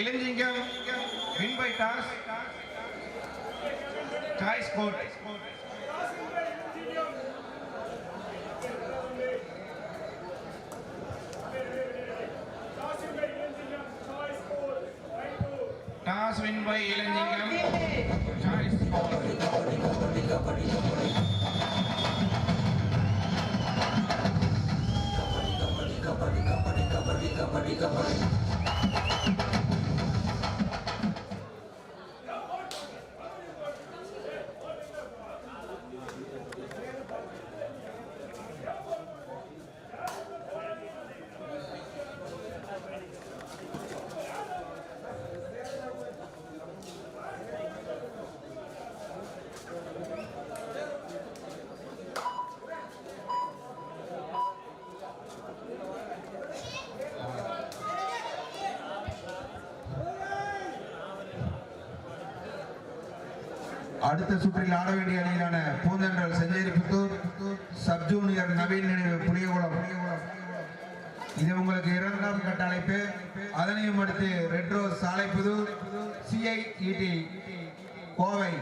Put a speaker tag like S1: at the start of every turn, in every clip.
S1: இளஞ்சிங்கம் win by toss choice code
S2: அடுத்த சுற்றில் ஆட வேண்டிய அணியிலான பூந்தென்றல் செஞ்சேரி புத்தூர் சப் ஜூனியர் நவீன் நினைவு புளியகுளம். இது உங்களுக்கு இரண்டாம் கட்ட அழைப்பு. அதனையும் அடுத்து red rose Salaipudur CIET Kovai.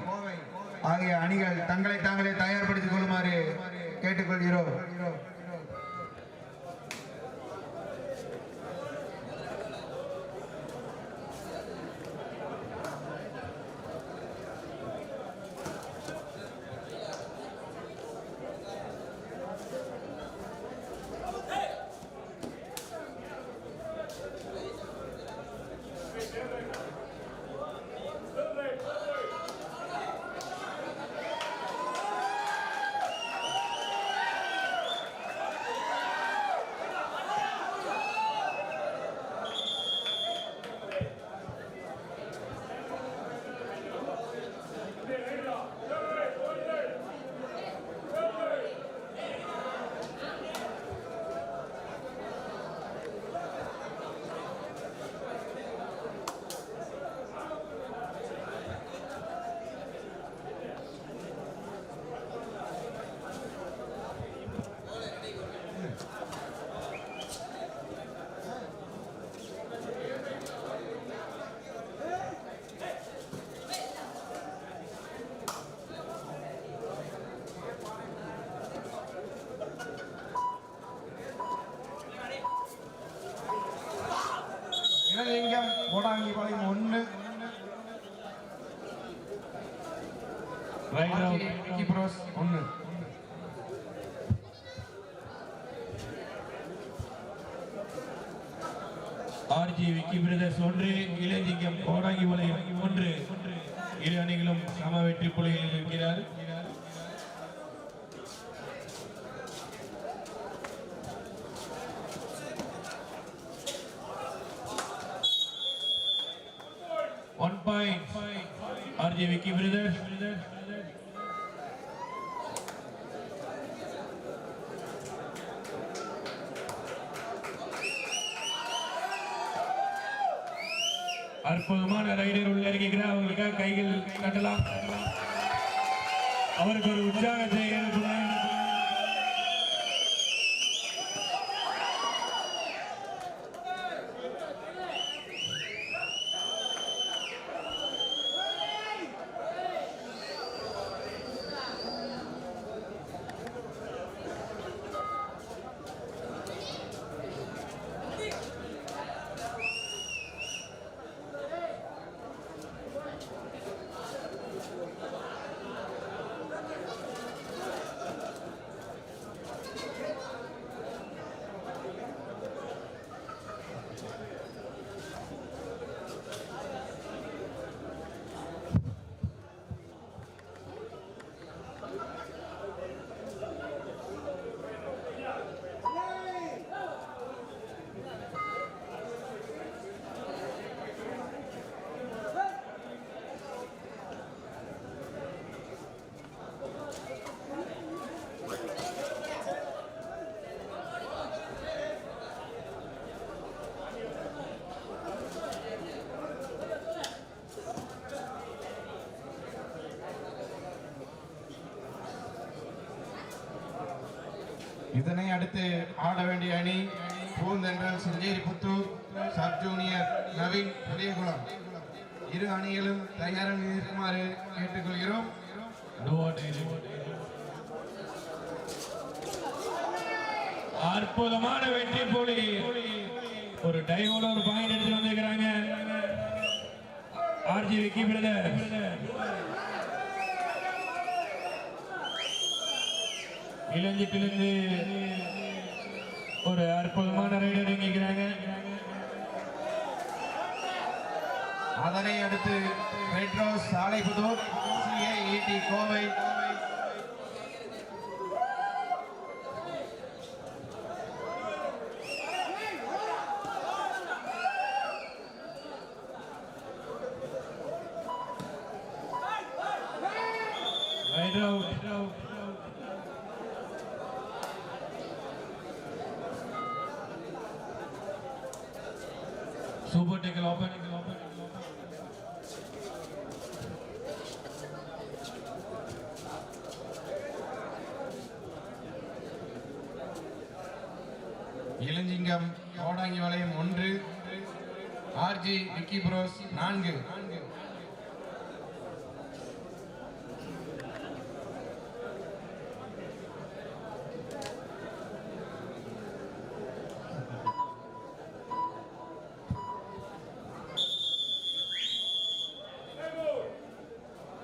S2: ஆகிய அணிகள் தங்களை தாங்களே தயார்படுத்திக் கொள்ளுமாறு கேட்டுக்கொள்கிறோம்.
S1: இளஞ்சிங்கம் கோடாங்கி பாளையம் ஒன்று ஒன்று.
S3: ஆர்ஜி விக்கி பிரதர்ஸ் ஒன்று இளஞ்சிங்கம் கோடாங்கி வளையம் ஒன்று. இரு அணிகளும் சம வெற்றி புள்ளிகளில் இருக்கிறார் one point RG Vicky brothers அற்புதமான ரைடர் உள்ள இருக்கிறார். அவங்களுக்காக கைகள் கட்டலாம் அவருக்கு ஒரு உற்சாகத்தை ஏற்படுத்த
S1: இதனை அடுத்து ஆட வேண்டிய அணி பூந்தென்றல் செஞ்சேரி புத்தூர் சப் ஜூனியர் நவீன் பெரியகுளம் இரு அணிகளும் தயாராக இருக்குமாறு கேட்டுக்கொள்கிறோம்.
S3: அற்புதமான வெற்றி போலி. ஒரு டைவோட ஒரு பாயிண்ட் எடுத்து வந்திருக்கிறாங்க. ஆர்ஜி விக்கி பிரதர் இளஞ்சிட்டிலிருந்து ஒரு அற்புதமான ரைடர் இயங்கிக்கிறாங்க
S1: அதனை அடுத்து ரெட் சாலை Salaipudur CIET Kovai
S3: out. Out super tackle open
S1: Ilanjingam Kodangi Valaiyam ஒன்று ஆர்ஜி விக்கி புரோஸ் நான்கு.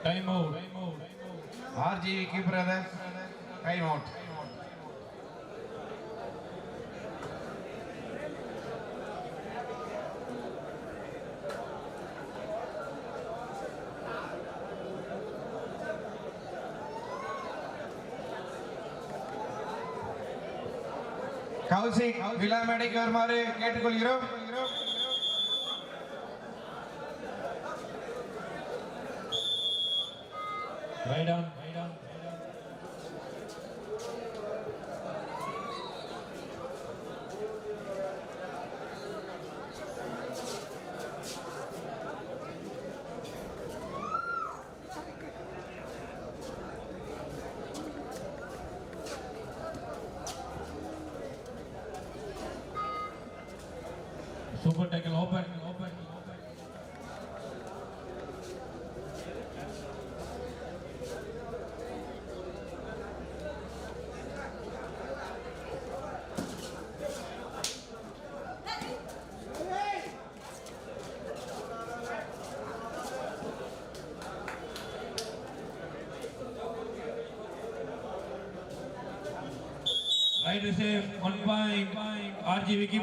S3: Time out
S1: RG Vicky brother time out Kaushik விழா மேடைக்கு வருமாறு கேட்டுக்கொள்கிறோம்.
S3: Right
S1: on. Right.
S3: Super tackle open.
S1: Joseph, one
S3: point. RG Vicky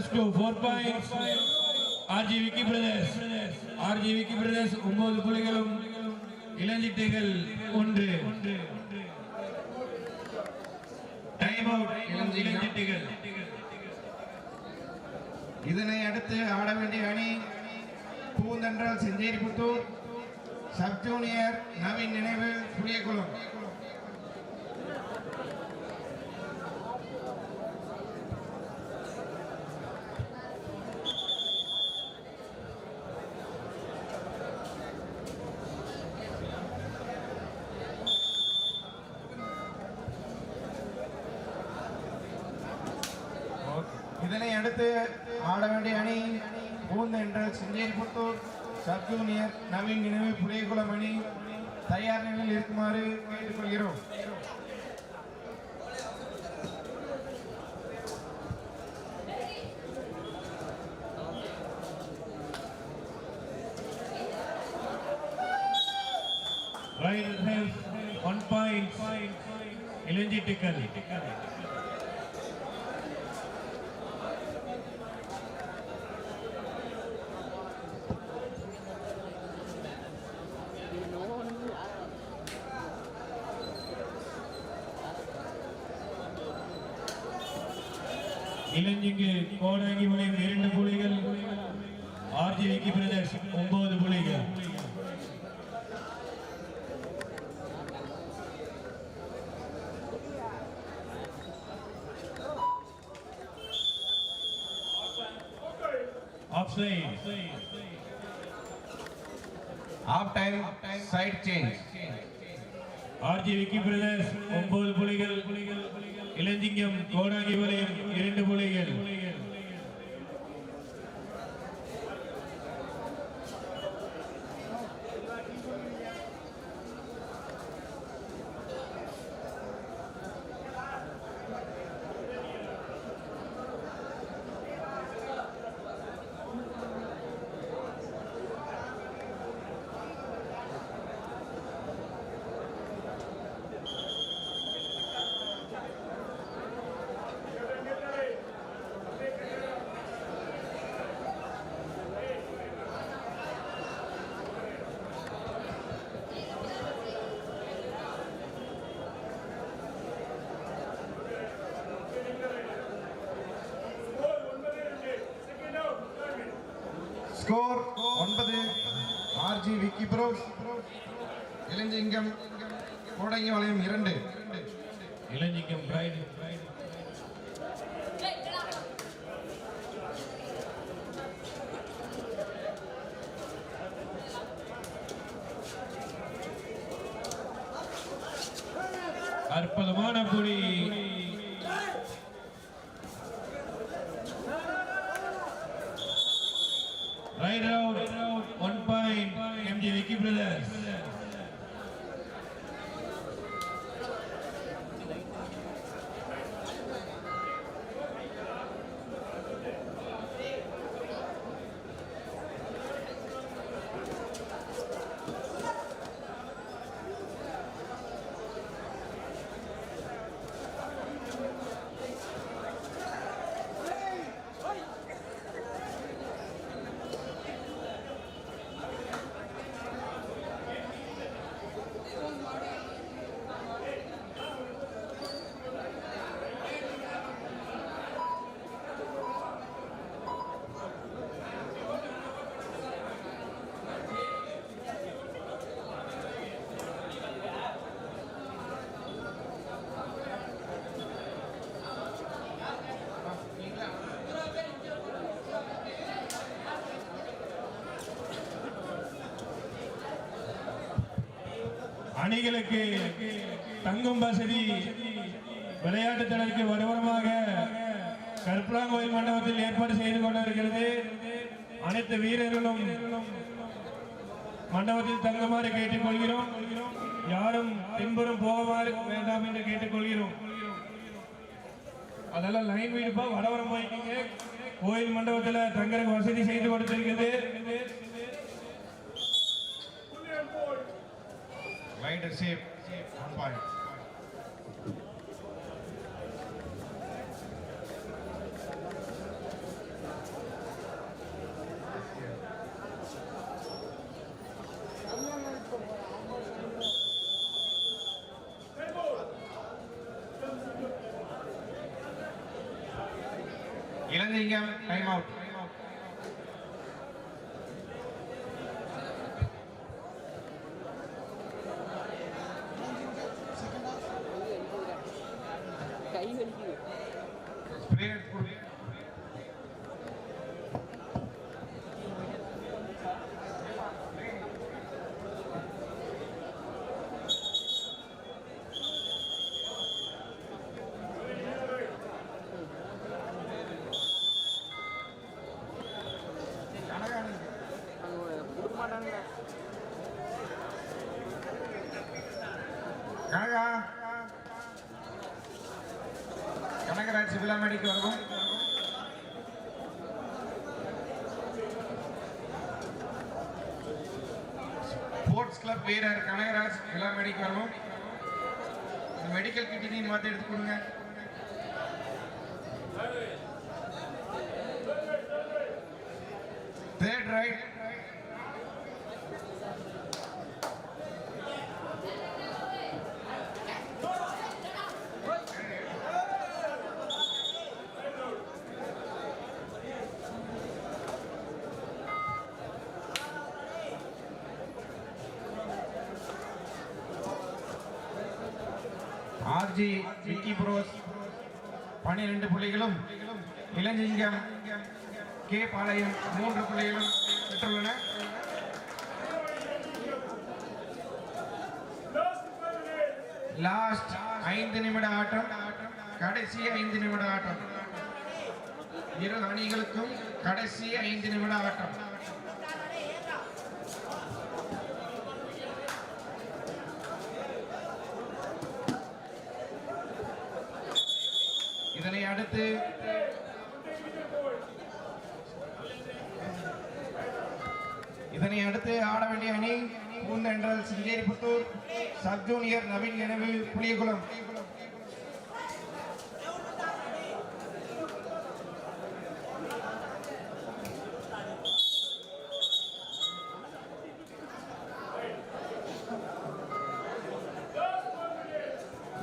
S3: two plus two four points RG Vicky brothers RG Vicky brothers ஒன்பது புலிகளும் இளஞ்சிட்டைகள் ஒன்று. Time out இளஞ்சிட்டைகள்.
S1: இதனை அடுத்து ஆட வேண்டிய அணி பூந்தென்றல் செஞ்சேரிபுத்தூர் சப் ஜூனியர் நவீன் நினைவு புளியகுளம். ஆடவேண்டிய அணி பூந்தென்றல் செஞ்சேரிபுத்தூர் சப் ஜூனியர் நவீன் நினைவு புளியகுளம் அணி தயார் நிலையில் இருக்குமாறு கேட்டுக்கொள்கிறோம்.
S3: ரைட் ஹெல்ப் ஒன் பாயிண்ட் இளஞ்சிட்டைகள் இளஞ்சிங்கு கோடாங்கி வளையம் இரண்டு புலிகள் ஆர்ஜி விக்கி பிரதர்ஸ் ஒன்பது புலிகள்.
S1: Half time side change
S3: RG Vicky brothers ஒன்பது புலிகள். இளஞ்சிங்கம் கோடாங்கி வளையம் இரண்டு புலிகள்.
S1: ஸ்கோர் ஒன்பது ஆர்ஜி விக்கி ப்ரோஸ் இளஞ்சிங்கம் கோடங்கி வளையம் இரண்டு.
S3: இளஞ்சிங்கம் பிரைடு அற்புதமான புடி raid out one point MG Vicky brothers அணிகளுக்கு தங்கும் வசதி விளையாட்டு தளத்துக்கு வருவனமாக கருப்பலாங்கோயில் மண்டபத்தில் ஏற்பாடு செய்து கொண்டிருக்கிறது. அனைத்து வீரர்களும் மண்டபத்தில் தங்குமாறு கேட்டுக்கொள்கிறோம். யாரும் பின்புறம் போகமாறு வேண்டாம் என்று கேட்டுக்கொள்கிறோம். அதெல்லாம் லைன் வீடுப்பா வடவரம் போய்க்கிங்க கோயில் மண்டபத்தில் தங்கறதுக்கு வசதி செய்து கொடுத்திருக்கிறது.
S4: Raider safe one
S1: point Ilanjingam time out sports club வீரர் கனகராஜ் எல்லாம் மெடிக்கல் வரணும் மெடிக்கல் கிட்டினையும் மாற்றி எடுத்து கொடுங்க third raid RG Vicky bros பன்னிரண்டு புள்ளிகளும் இளஞ்சிங்கம் கே. பாளையம் மூன்று புள்ளிகளும் பெற்றுள்ளன. லாஸ்ட் ஐந்து நிமிட ஆட்டம் கடைசி ஐந்து நிமிட ஆட்டம். இரு அணிகளுக்கும் கடைசி ஐந்து நிமிட ஆட்டம் இதனை அடுத்து இதனை அடுத்து ஆட வேண்டிய அணி பூந்தென்றல் சிங்கேரிபுத்தூர் சப் ஜூனியர் நவீன் நினைவு புளியகுளம்.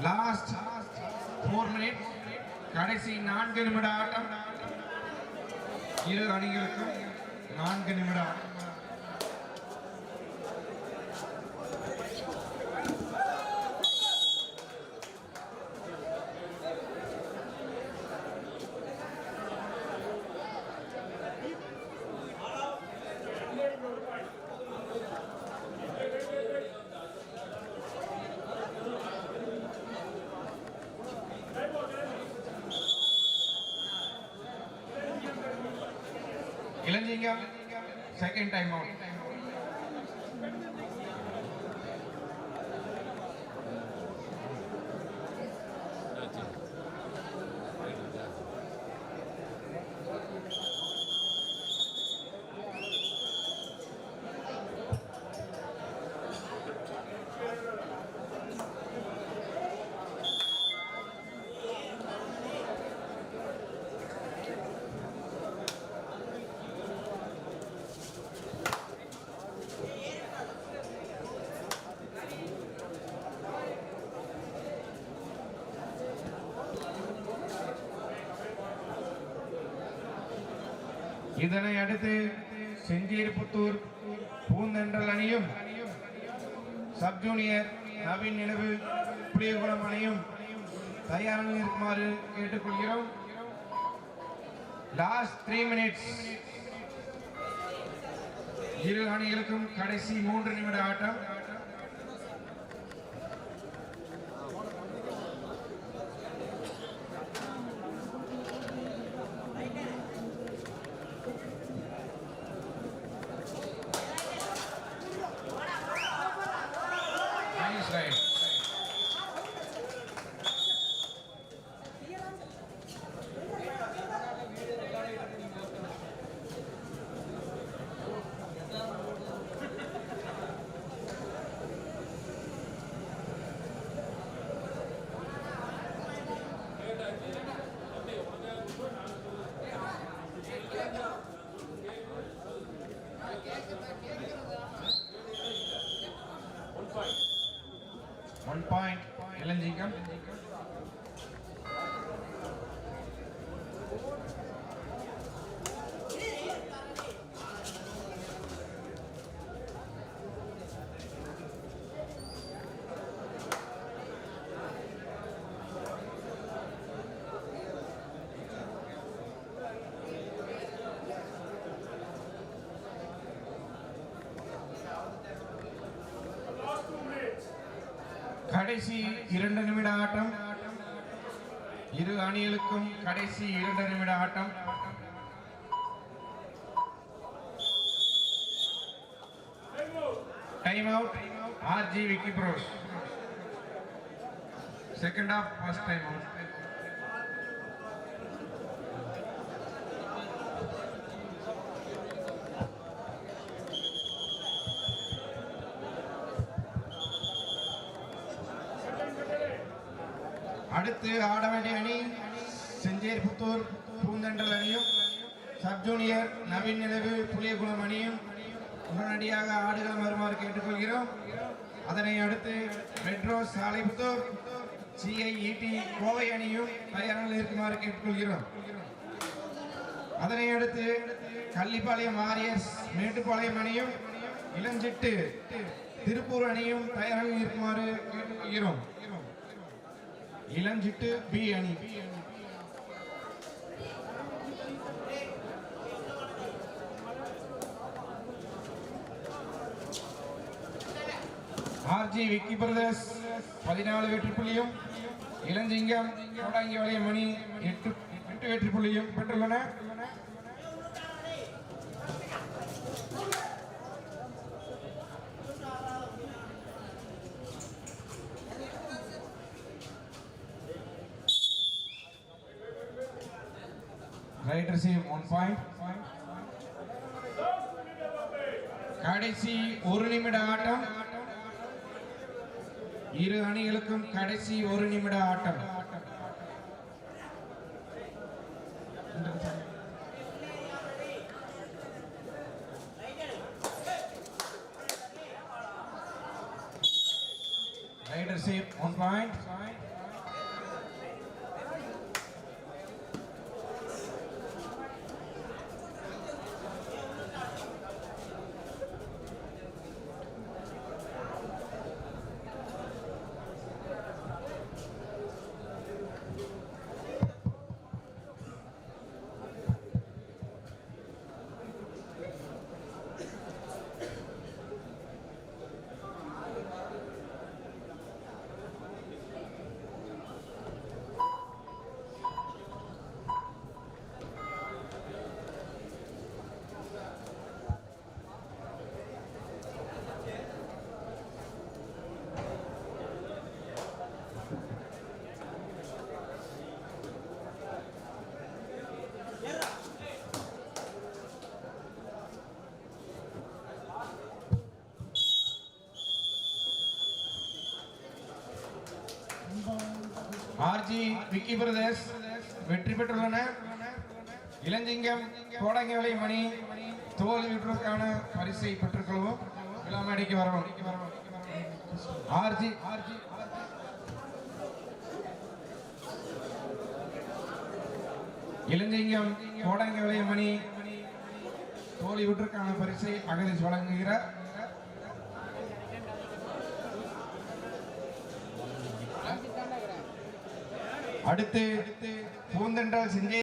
S1: லாஸ்ட் ஃபோர் மினிட் கடைசி நான்கு நிமிட ஆட்டம். இரு அணிகளுக்கும் நான்கு நிமிட ஆட்டம் இளஞ்சிங்கம் செகண்ட் டைம் இதனை அடுத்து செஞ்சேரிபுத்தூர் பூந்தென்றல் அணியும் சப் ஜூனியர் நவீன் நினைவு புளியகுளம் அணியும் தயாராக இருக்குமாறு கேட்டுக்கொள்கிறோம். லாஸ்ட் த்ரீ மினிட்ஸ் இரு அணிகளுக்கும் கடைசி மூன்று நிமிட ஆட்டம் Nice ride. ஒன் பாயிண்ட் இளஞ்சிங்கம் கடைசி இரண்டு நிமிட ஆட்டம். இரு அணிகளுக்கும் கடைசி இரண்டு நிமிட ஆட்டம். Time out RG Vicky bros second half first time out அடுத்து ஆட வேண்டிய அணி செஞ்சேரிபுத்தூர் பூந்தென்றல் அணியும் சப் ஜூனியர் நவீன் நிலவு புளியகுளம் அணியும் உடனடியாக ஆடுகளம் வருமாறு கேட்டுக்கொள்கிறோம். அதனை அடுத்து மெட்ரோ சாலைபுத்தூர் சிஐஇடி கோவை அணியும் தயாரில் இருக்குமாறு கேட்டுக்கொள்கிறோம். அதனை அடுத்து கள்ளிப்பாளையம் வாரியர்ஸ் மேட்டுப்பாளையம் அணியும் இளஞ்சிட்டு திருப்பூர் அணியும் தயாரில் இருக்குமாறு கேட்டுக்கொள்கிறோம். இளஞ்சிட்டு பி அணி. ஆர்ஜி விக்கி பிரதர்ஸ் பதினாலு வெற்றி புள்ளியும் இளஞ்சிங்கம் கோடாங்கி வளைய மணி எட்டு எட்டு வெற்றி புள்ளியும் பெற்றுள்ளன. ரைட் ரிசீவ் ஒன் பாயிண்ட் கடைசி ஒரு நிமிட ஆட்டம். இரு அணிகளுக்கும் கடைசி ஒரு நிமிட ஆட்டம் raid receive one point RG Vicky brothers வெற்றி பெற்றுள்ளனர் இளஞ்சிங்கம் கோடங்கவலை மணி தோல்வி விட்டுவதற்கான பரிசை பெற்றுக்கொள்வோம். விழாமேடைக்கு வரவும் ஆர்ஜி ஆர்ஜி. இளஞ்சிங்கம் கோடங்கவலை மணி தோல்வி விட்டுவதற்கான பரிசை அகதீஷ் வழங்குகிறார். அடுத்து பூந்தென்றல் செஞ்சே